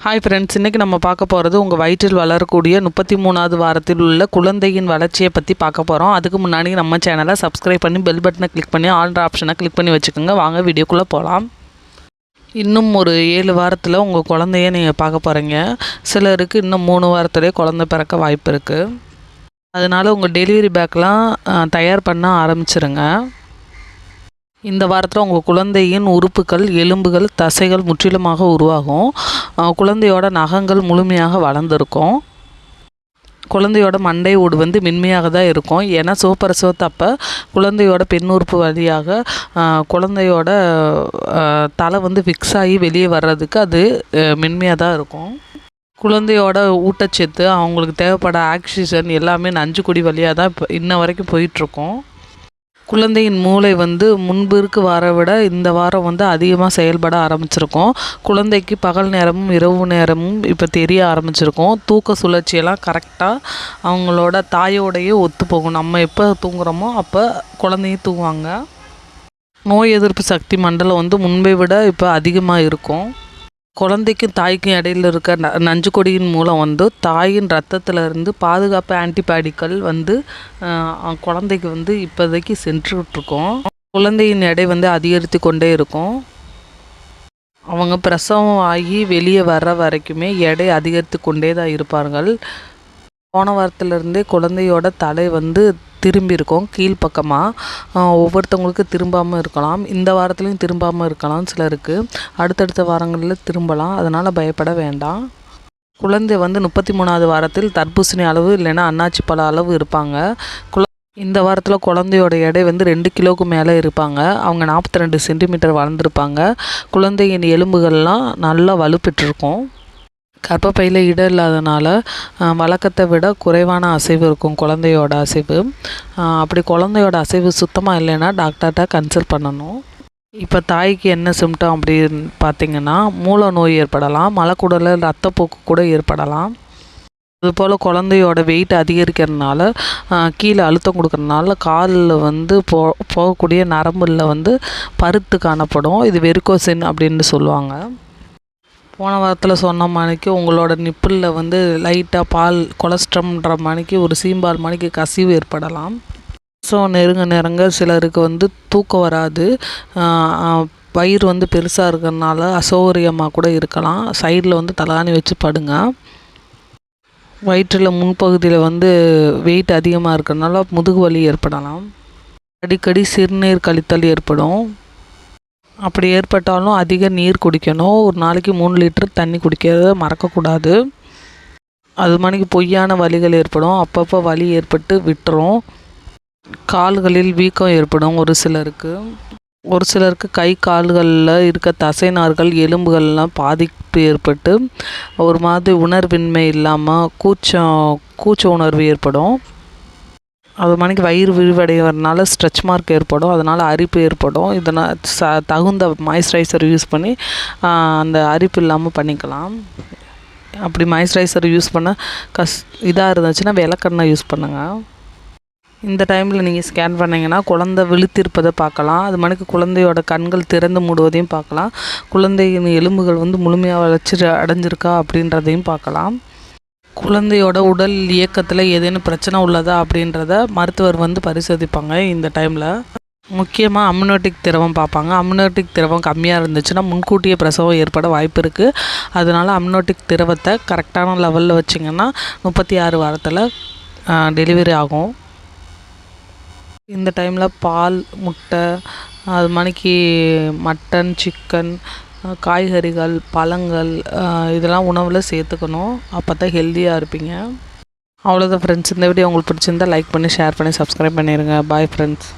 Hi friends இன்றைக்கி நம்ம பார்க்க போகிறது உங்கள் வயிற்றில் வளரக்கூடிய முப்பத்தி மூணாவது வாரத்தில் உள்ள குழந்தையின் வளர்ச்சியை பற்றி பார்க்க போகிறோம் அதுக்கு முன்னாடி நம்ம சேனலை சப்ஸ்கிரைப் பண்ணி பெல் பட்டனை கிளிக் பண்ணி ஆல்ட்ரு ஆப்ஷனை கிளிக் பண்ணி வச்சுக்கோங்க. வாங்க வீடியோக்குள்ளே போகலாம் இன்னும் ஒரு ஏழு வாரத்தில் உங்கள் குழந்தைய நீங்கள் பார்க்க போகிறீங்க சிலருக்கு இன்னும் மூணு வாரத்துலேயே குழந்தை பிறக்க வாய்ப்பு இருக்குது அதனால் உங்கள் டெலிவரி பேக்கெலாம் தயார் பண்ண ஆரம்பிச்சிருங்க. இந்த வாரத்தில் உங்கள் குழந்தையின் உறுப்புகள் எலும்புகள் தசைகள் முற்றிலுமாக உருவாகும். குழந்தையோட நகங்கள் முழுமையாக வளர்ந்துருக்கும். குழந்தையோட மண்டை ஓடு வந்து மென்மையாக தான் இருக்கும். ஏன்னா சோப்பரசோத்தப்போ குழந்தையோட பெண்ணுறுப்பு வழியாக குழந்தையோட தலை வந்து ஃபிக்ஸ் ஆகி வெளியே வர்றதுக்கு அது மென்மையாக தான் இருக்கும். குழந்தையோட ஊட்டச்சத்து அவங்களுக்கு தேவைப்பட ஆக்சிஜன் எல்லாமே நஞ்சு கொடி வழியாக தான் இப்போ இன்ன வரைக்கும் போயிட்டுருக்கோம் குழந்தையின் மூளை வந்து முன்பிற்கு வார விட இந்த வாரம் வந்து அதிகமாக செயல்பட ஆரம்பிச்சிருக்கோம். குழந்தைக்கு பகல் நேரமும் இரவு நேரமும் இப்போ தெரிய ஆரம்பிச்சிருக்கோம். தூக்க சுழற்சியெல்லாம் கரெக்டாக அவங்களோட தாயோடையே ஒத்து போகும். நம்ம எப்போ தூங்குகிறோமோ அப்போ குழந்தையும் தூங்குவாங்க. நோய் எதிர்ப்பு சக்தி மண்டலம் வந்து முன்பை விட இப்போ அதிகமாக இருக்கும். குழந்தைக்கும் தாய்க்கும் இடையில இருக்க ந நஞ்சு கொடியின் மூலம் வந்து தாயின் ரத்தத்தில் இருந்து பாதுகாப்பு ஆன்டிபாடிகள் வந்து குழந்தைக்கு வந்து இப்போதைக்கு சென்றுட்ருக்கோம் குழந்தையின் எடை வந்து அதிகரித்து கொண்டே இருக்கும். அவங்க பிரசவம் ஆகி வெளியே வர்ற வரைக்குமே எடை அதிகரித்து கொண்டே தான் இருப்பார்கள். போன வாரத்துலேருந்தே குழந்தையோட தலை வந்து திரும்பியிருக்கோம் கீழ்ப்பக்கமாக ஒவ்வொருத்தவங்களுக்கு திரும்பாமல் இருக்கலாம். இந்த வாரத்துலேயும் திரும்பாமல் இருக்கலாம் சிலருக்கு. அடுத்தடுத்த வாரங்களில் திரும்பலாம். அதனால் பயப்பட வேண்டாம். குழந்தை வந்து முப்பத்தி மூணாவது வாரத்தில் தர்பூசணி அளவு இல்லைன்னா அன்னாச்சி பழ அளவு இருப்பாங்க. குழ இந்த வாரத்தில் குழந்தையோட எடை வந்து ரெண்டு கிலோவுக்கு மேலே இருப்பாங்க. அவங்க நாற்பத்தி ரெண்டு சென்டிமீட்டர் வளர்ந்துருப்பாங்க. குழந்தையின் எலும்புகள்லாம் நல்லா வலுப்பெற்றிருக்கும். கர்ப்பப்பையில் இடம் இல்லாதனால வழக்கத்தை விட குறைவான அசைவு இருக்கும் குழந்தையோட அசைவு. அப்படி குழந்தையோட அசைவு சுத்தமாக இல்லைன்னா டாக்டர்கிட்ட கன்சல்ட் பண்ணணும். இப்போ தாய்க்கு என்ன சிம்டம் அப்படின்னு பார்த்தீங்கன்னா மூல நோய் ஏற்படலாம் மலக்குடலில் ரத்தப்போக்கு கூட ஏற்படலாம். அதுபோல் குழந்தையோட வெயிட் அதிகரிக்கிறதுனால கீழே அழுத்தம் கொடுக்கறதுனால காலில் வந்து போ போகக்கூடிய நரம்பில் வந்து பருத்து காணப்படும். இது வெறுக்கோசின் அப்படின்னு சொல்லுவாங்க. போன வாரத்தில் சொன்ன மணிக்கு உங்களோட நிப்பிளில் வந்து லைட்டாக பால் கொலஸ்ட்ரம்ன்ற மணிக்கு ஒரு சீம்பால் மணிக்கு கசிவு ஏற்படலாம். ஸோ நெருங்க நெருங்க சிலருக்கு வந்து தூக்கம் வராது. வயிறு வந்து பெருசாக இருக்கிறதுனால அசௌகரியமாக கூட இருக்கலாம். சைடில் வந்து தலாணி வச்சு படுங்க. வயிற்றில் முன்பகுதியில் வந்து வெயிட் அதிகமாக இருக்கிறதுனால முதுகு வலி ஏற்படலாம். அடிக்கடி சிறுநீர் கழித்தல் ஏற்படும். அப்படி ஏற்பட்டாலும் அதிக நீர் குடிக்கணும். ஒரு நாளைக்கு மூணு லிட்டர் தண்ணி குடிக்கிறத மறக்கக்கூடாது. அது மணிக்கு பொய்யான வலிகள் ஏற்படும். அப்பப்போ வலி ஏற்பட்டு விட்டுரும். கால்களில் வீக்கம் ஏற்படும் ஒரு சிலருக்கு. ஒரு சிலருக்கு கை கால்களில் இருக்க தசைநார்கள் எலும்புகள்லாம் பாதிப்பு ஏற்பட்டு ஒரு மாதிரி உணர்வின்மை இல்லாமல் கூச்சம் கூச்ச உணர்வு ஏற்படும். அது மணிக்கு வயிறு விரிவடைகிறதுனால ஸ்ட்ரெச் மார்க் ஏற்படும். அதனால் அரிப்பு ஏற்படும். இதனால் ச தகுந்த மாய்ஸ்சரைசர் யூஸ் பண்ணி அந்த அரிப்பு இல்லாமல் பண்ணிக்கலாம். அப்படி மாய்ஸ்சரைசர் யூஸ் பண்ண கஸ் இதாக இருந்துச்சுன்னா விளக்கெண்ணெய் யூஸ் பண்ணுங்கள் இந்த டைமில் நீங்கள் ஸ்கேன் பண்ணிங்கன்னா குழந்த விழுத்திருப்பதை பார்க்கலாம். அது மணிக்கு குழந்தையோட கண்கள் திறந்து மூடுவதையும் பார்க்கலாம். குழந்தையின் எலும்புகள் வந்து முழுமையாக வளர்ச்சி அடைஞ்சிருக்கா அப்படின்றதையும் பார்க்கலாம். குழந்தையோட உடல் இயக்கத்தில் ஏதேனும் பிரச்சனை உள்ளதா அப்படின்றத மருத்துவர் வந்து பரிசோதிப்பாங்க இந்த டைமில். முக்கியமாக அம்னோட்டிக் திரவம் பார்ப்பாங்க. அம்னோட்டிக் திரவம் கம்மியாக இருந்துச்சுன்னா முன்கூட்டியே பிரசவம் ஏற்பட வாய்ப்பு இருக்குது அதனால் அம்னோட்டிக் திரவத்தை கரெக்டான லெவலில் வச்சிங்கன்னா முப்பத்தி ஆறு வாரத்தில் டெலிவரி ஆகும். இந்த டைமில் பால் முட்டை அது மணிக்கு மட்டன் சிக்கன் காய்கறிகள் பழங்கள் இதெல்லாம் உணவில் சேர்த்துக்கணும். அப்போ தான் ஹெல்த்தியாக இருப்பீங்க. அவ்வளோதான் ஃப்ரெண்ட்ஸ் இந்த வீடியோ உங்களுக்கு பிடிச்சிருந்தா லைக் பண்ணி ஷேர் பண்ணி சப்ஸ்கிரைப் பண்ணிடுங்க பாய் ஃப்ரெண்ட்ஸ்